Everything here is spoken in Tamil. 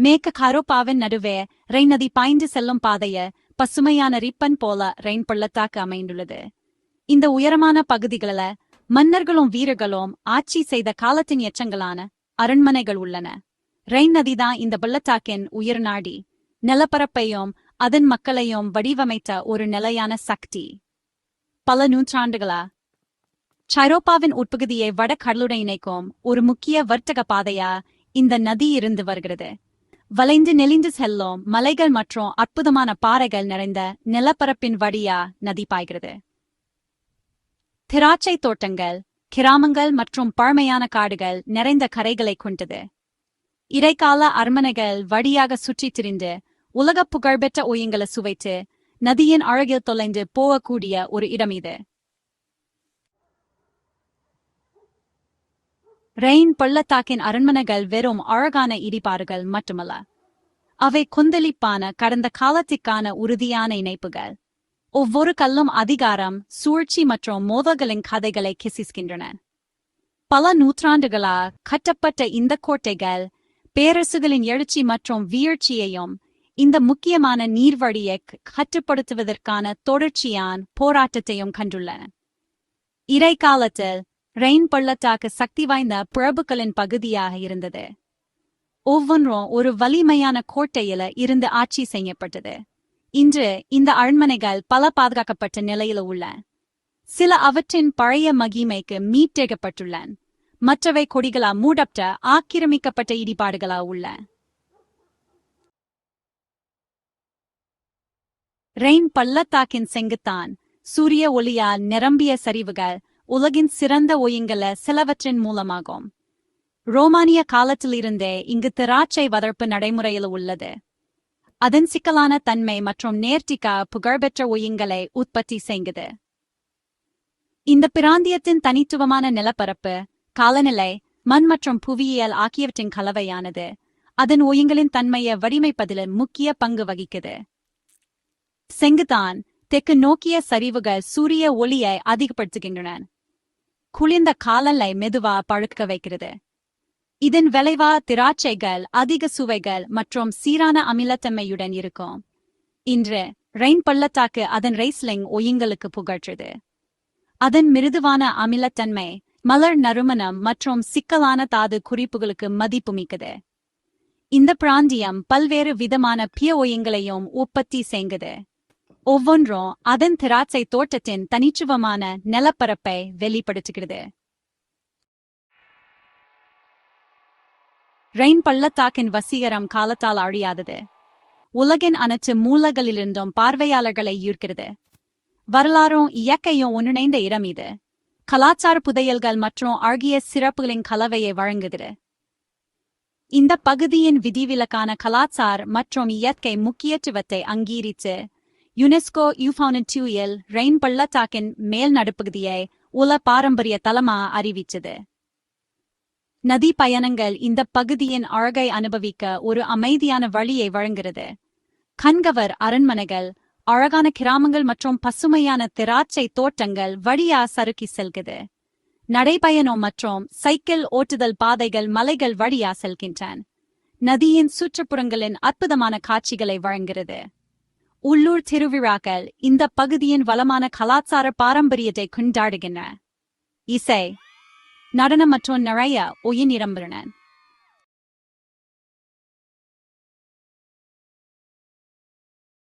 மேக்க காரோப்பாவின் நடுவே ரெயின் நதி பாய்ந்து செல்லும் பாதைய பசுமையான ரிப்பன் போல ரெயின் பள்ளத்தாக்கு அமைந்துள்ளது. இந்த உயரமான பகுதிகளில மன்னர்களும் வீரர்களும் ஆட்சி செய்த காலத்தின் எச்சங்களான அரண்மனைகள் உள்ளன. ரெயின் நதிதான் இந்த பள்ளத்தாக்கின் உயிர் நாடி. நிலப்பரப்பையும் அதன் மக்களையும் வடிவமைத்த ஒரு நிலையான சக்தி. பல நூற்றாண்டுகளா? சைரோப்பாவின் உட்பகுதியை வட கடலுடன் இணைக்கும் ஒரு முக்கிய வர்த்தக பாதையா இந்த நதி இருந்து வருகிறது. வளைந்து நெளிந்து செல்லும். மலைகள் மற்றும் அற்புதமான பாறைகள் நிறைந்த நிலப்பரப்பின் வழியா நதி பாய்கிறது. திராட்சை தோட்டங்கள் கிராமங்கள் மற்றும் பழமையான காடுகள் நிறைந்த கரைகளை கொண்டது. இடைக்கால அரண்மனைகள் வழியாக சுற்றித் திரிந்து உலக புகழ்பெற்ற ஓயங்களை சுவைத்து நதியின் அழகில் தொலைந்து போகக்கூடிய ஒரு இடம் இது. ரெயின் பள்ளத்தாக்கின் அரண்மனைகள் வெறும் அழகான இடிபாடுகள் மட்டுமல்ல. அவை கொந்தளிப்பான கடந்த காலத்திற்கான உறுதியான இணைப்புகள். ஒவ்வொரு கல்லும் அதிகாரம் சூழ்ச்சி மற்றும் மோதல்களின் கதைகளை கிசிஸ்கின்றன பல நூற்றாண்டுகளா கட்டப்பட்ட இந்த கோட்டைகள் பேரரசுகளின் எழுச்சி மற்றும் வீழ்ச்சியையும் இந்த முக்கியமான நீர்வழியை கட்டுப்படுத்துவதற்கான தொடர்ச்சியான் போராட்டத்தையும் கண்டுள்ளன. இடைக்காலத்தில் ரெயின் பள்ளத்தாக்கு சக்தி வாய்ந்த பிரபுக்களின் பகுதியாக இருந்தது. ஒவ்வொன்றும் ஒரு வலிமையான கோட்டையில இருந்து ஆட்சி செய்யப்பட்டது. இன்று இந்த அரண்மனைகள் பல பாதுகாக்கப்பட்ட நிலையில உள்ள. சில அவற்றின் பழைய மகிமைக்கு மீட்டெடுக்கப்பட்டுள்ளன மற்றவை கொடிகளா மூடப்பட்ட ஆக்கிரமிக்கப்பட்ட இடிபாடுகளா உள்ள. ரெயின் பள்ளத்தாக்கின் செங்குத்தான் சூரிய ஒளியால் நிரம்பிய சரிவுகள் உலகின் சிறந்த ஒயுங்கல சிலவற்றின் மூலமாகும். ரோமானிய காலத்திலிருந்தே இங்கு திராட்சை வதர்ப்பு நடைமுறையில் உள்ளது. அதன் சிக்கலான தன்மை மற்றும் நேர்த்திக்கா புகழ்பெற்ற ஒயுங்களை உற்பத்தி செய்கிறது. இந்த பிராந்தியத்தின் தனித்துவமான நிலப்பரப்பு காலநிலை மண் மற்றும் புவியியல் ஆகியவற்றின் கலவையானது அதன் ஒயுங்களின் தன்மையை வடிமைப்பதில் முக்கிய பங்கு வகிக்குது. செங்குதான் தெற்கு நோக்கிய சரிவுகள் சூரிய ஒளியை அதிகப்படுத்துகின்றன. குளிர்ந்த காலநிலை மெதுவா பழுக்க வைக்கிறது. இதன் விளைவா திராட்சைகள் அதிக சுவைகள் மற்றும் சீரான அமிலத்தன்மையுடன் இருக்கும். இன்று ரெயின் பள்ளத்தாக்கு அதன் ரைஸ்லிங் ஒயுங்களுக்கு புகழ்றது. அதன் மிருதுவான அமிலத்தன்மை மலர் நறுமணம் மற்றும் சிக்கலான தாது குறிப்புகளுக்கு மதிப்புமிக்கது இந்த பிராந்தியம் பல்வேறு விதமான பிய ஒயங்களையும் உற்பத்தி செய்கிறது. ஒவ்வொன்றும் அதன் திராட்சை தோட்டத்தின் தனிச்சுவமான நிலப்பரப்பை வெளிப்படுத்துகிறது. ரெயின் பள்ளத்தாக்கின் வசீகரம் காலத்தால் அழியாதது. உலகின் அனைத்து மூலங்களிலிருந்தும் பார்வையாளர்களை ஈர்க்கிறது. வரலாறும் இயற்கையும் ஒன்றிணைந்த இடம் இது. கலாச்சார புதையல்கள் மற்றும் அழகிய சிறப்புகளின் கலவையை வழங்குகிறது. இந்த பகுதியின் விதிவிலக்கான கலாச்சார மற்றும் இயற்கை முக்கியத்துவத்தை அங்கீகரித்து யுனெஸ்கோ யூஃபவுனன் ரெயின் பள்ளத்தாக்கின் மேல் நடுப்பகுதியை உல பாரம்பரிய தலமா அறிவிச்சது நதி பயணங்கள் இந்த பகுதியின் அழகை அனுபவிக்க ஒரு அமைதியான வழியை வழங்குகிறது. கண்கவர் அரண்மனைகள் அழகான கிராமங்கள் மற்றும் பசுமையான திராட்சை தோட்டங்கள் வழியா சறுக்கி செல்கிறது. நடைபயணம் மற்றும் சைக்கிள் ஓட்டுதல் பாதைகள் மலைகள் வழியா செல்கின்றன. நதியின் சுற்றுப்புறங்களின் அற்புதமான காட்சிகளை வழங்குகிறது. உள்ளூர் திருவிழாக்கள் இந்த பகுதியின் வளமான கலாச்சார பாரம்பரியத்தை கொண்டாடுகின்றன. இசை நடனம் மற்றும் நிறைய ஒயின் இடம்பெறன